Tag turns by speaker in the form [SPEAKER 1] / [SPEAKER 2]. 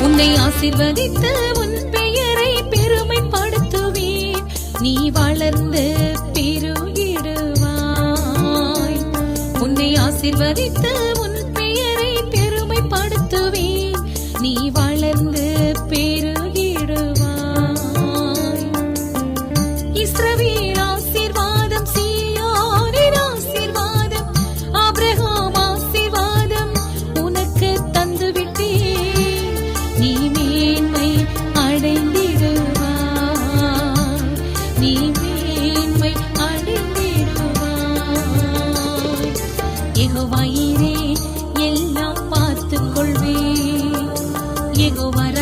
[SPEAKER 1] உன்னை ஆசிர்வதித்து உன் பெயரை பெருமைப்படுத்துவேன். நீ வளர்ந்து பெருகிடுவாய். உன்னை ஆசிர்வதித்து உன் பெயரை பெருமைப்படுத்துவேன். ఎగువర